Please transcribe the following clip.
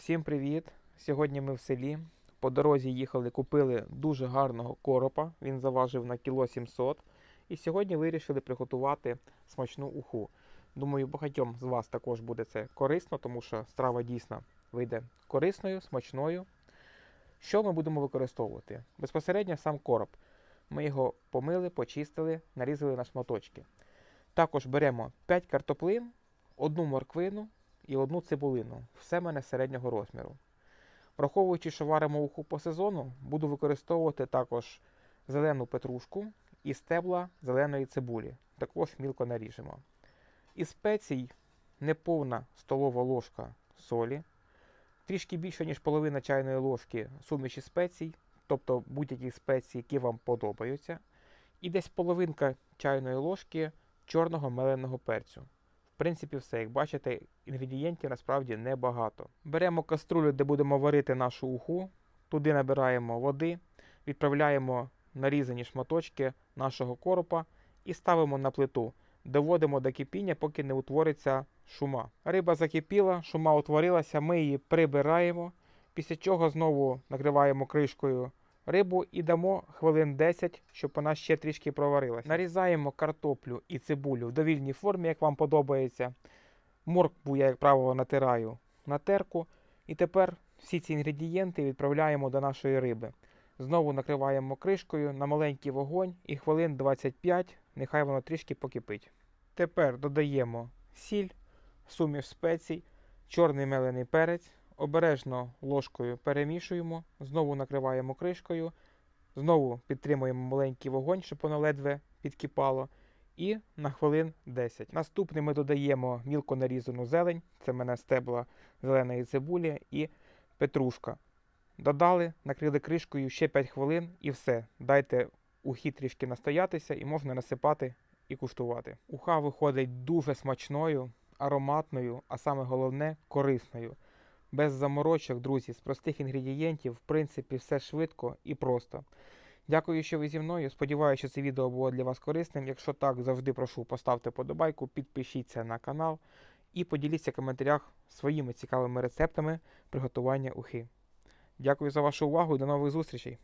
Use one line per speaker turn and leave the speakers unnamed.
Всім привіт! Сьогодні ми в селі. По дорозі їхали, купили дуже гарного коропа. Він заважив на кіло 700. І сьогодні вирішили приготувати смачну уху. Думаю, багатьом з вас також буде це корисно, тому що страва дійсно вийде корисною, смачною. Що ми будемо використовувати? Безпосередньо сам короб. Ми його помили, почистили, нарізали на шматочки. Також беремо 5 картоплин, одну морквину і одну цибулину. Все мене середнього розміру. Враховуючи, що варимо уху по сезону, буду використовувати також зелену петрушку і стебла зеленої цибулі. Також мілко наріжемо. Із спецій неповна столова ложка солі, трішки більше, ніж половина чайної ложки суміші спецій, тобто будь-які спеції, які вам подобаються, і десь половинка чайної ложки чорного меленого перцю. Принципі, все. Як бачите, інгредієнтів насправді небагато. Беремо каструлю, де будемо варити нашу уху, туди набираємо води, відправляємо нарізані шматочки нашого коропа і ставимо на плиту. Доводимо до кипіння, поки не утвориться шума. Риба закипіла, шума утворилася, ми її прибираємо, після чого знову накриваємо кришкою рибу і дамо хвилин 10, щоб вона ще трішки проварилася. Нарізаємо картоплю і цибулю в довільній формі, як вам подобається. Моркву я, як правило, натираю на терку. І тепер всі ці інгредієнти відправляємо до нашої риби. Знову накриваємо кришкою на маленький вогонь і хвилин 25, нехай воно трішки покипить. Тепер додаємо сіль, суміш спецій, чорний мелений перець, обережно ложкою перемішуємо, знову накриваємо кришкою, знову підтримуємо маленький вогонь, щоб воно ледве підкипало. І на хвилин 10. Наступний ми додаємо мілко нарізану зелень, це мене стебла зеленої цибулі і петрушка. Додали, накрили кришкою ще 5 хвилин і все. Дайте ухі трішки настоятися і можна насипати і куштувати. Уха виходить дуже смачною, ароматною, а саме головне корисною. Без заморочок, друзі, з простих інгредієнтів, в принципі, все швидко і просто. Дякую, що ви зі мною. Сподіваюся, що це відео було для вас корисним. Якщо так, завжди прошу поставте подобайку, підпишіться на канал і поділіться в коментарях своїми цікавими рецептами приготування ухи. Дякую за вашу увагу і до нових зустрічей!